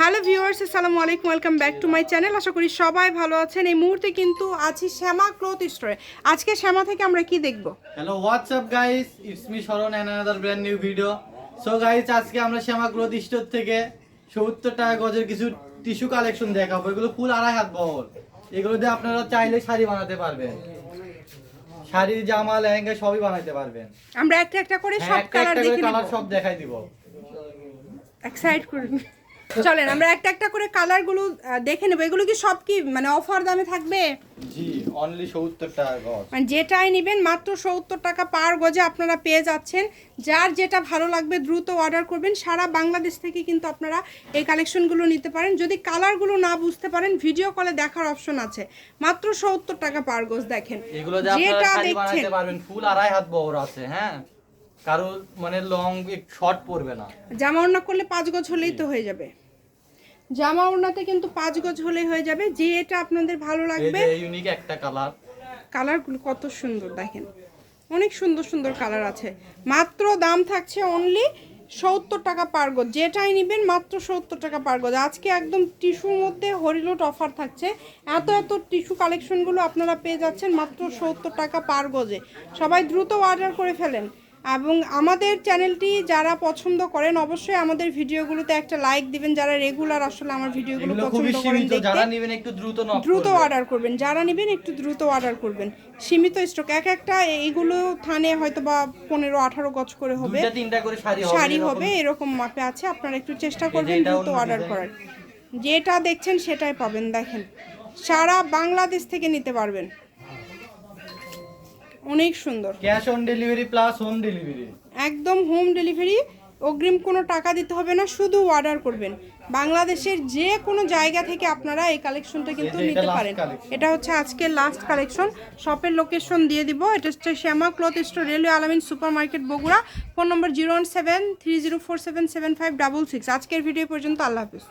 Hello viewers আসসালামু আলাইকুম welcome back to my channel. আশা করি সবাই ভালো আছেন। এই মুহূর্তে কিন্তু আছি শ্যামা ক্লথ স্টোরে। আজকে শ্যামা থেকে আমরা কি দেখব? Hello WhatsApp guys it's me Sharan and another brand new video so guys আজকে আমরা শ্যামা গ্রোথ স্টোর থেকে সত্তর টাকা গজের কিছু টিস্যু কালেকশন দেখাবো। এগুলো ফুল আড়াই হাত বহর এগুলো দিয়ে আপনারা চাইলে শাড়ি বানাতে পারবেন। শাড়ি জামা লেহেঙ্গা সবই বানাতে পারবেন। আমরা একটা একটা করে হ্যাঁ, সব কালার একটা করে দেখে কালার সব দেখাই দিব। করে চলেন আমরা একটা একটা করে কালারগুলো আহ, দেখে নেব। এগুলো কি সব কি মানে অফার দামে থাকবে? জি অনলি সত্তর টাকা গজ। মানে যেটাই নেবেন মাত্র সত্তর টাকা পার গজে আপনারা পেয়ে যাচ্ছেন। যার যেটা ভালো লাগবে দ্রুত অর্ডার করবেন। সারা বাংলাদেশ থেকে কিন্তু আপনারা এই কালেকশনগুলো নিতে পারেন। যদি কালারগুলো না বুঝতে পারেন ভিডিও কলে দেখার অপশন আছে। মাত্র সত্তর টাকা পার গজ দেখেন। এগুলো দিয়ে আপনারা যেটা দেখছেন পারবেন ফুল আড়াই হাত বহর আছে হ্যাঁ? কারও মানে লং শর্ট পড়বে না। জামা ওড়না করলে পাঁচ গজ হলেই তো হয়ে যাবে। জামা ওড়নাতে কিন্তু পাঁচ গজ হলেই হয়ে যাবে। যে এটা আপনাদের ভালো লাগবে ইউনিক একটা কালার কালারগুলো কত সুন্দর দেখেন। অনেক সুন্দর সুন্দর কালার আছে। মাত্র দাম থাকছে অনলি সত্তর টাকা পার গজ। যেটাই নেবেন মাত্র সত্তর টাকা পার গজ। আজকে একদম টিস্যুর মধ্যে হরিলোট অফার থাকছে। এত এত টিস্যু কালেকশনগুলো আপনারা পেয়ে যাচ্ছেন মাত্র সত্তর টাকা পার গজে। সবাই দ্রুত অর্ডার করে ফেলেন। এবং আমাদের চ্যানেলটি যারা পছন্দ করেন অবশ্যই আমাদের ভিডিওগুলোতে একটা লাইক দিবেন। যারা রেগুলার আসলে আমার ভিডিওগুলো পছন্দ করেন যারা নেবেন একটু দ্রুত দ্রুত অর্ডার করবেন। যারা নেবেন একটু দ্রুত অর্ডার করবেন। সীমিত স্টক এক একটা এইগুলো থানে হয়তো বা পনেরো আঠারো গজ করে হবে। তিনটা করে শাড়ি হবে শাড়ি এরকম। হবে এরকম মাপে আছে। আপনারা একটু চেষ্টা করবেন দ্রুত অর্ডার করার। যেটা দেখছেন সেটাই পাবেন দেখেন। সারা বাংলাদেশ থেকে নিতে পারবেন। অনেক সুন্দর। Cash on delivery plus home delivery. একদম হোম ডেলিভারি অগ্রিম কোনো টাকা দিতে হবে না শুধু অর্ডার করবেন। বাংলাদেশের যে কোনো জায়গা থেকে আপনারা এই কালেকশনটা কিন্তু নিতে পারেন। এটা হচ্ছে আজকের লাস্ট কালেকশন শপের লোকেশন দিয়ে দিব। এটা হচ্ছে Shyama cloth store railway Alamin super market Bogura. Phone number zero one seven three zero four seven seven five double six আজকের ভিডিও পর্যন্ত আল্লাহ হাফিজ।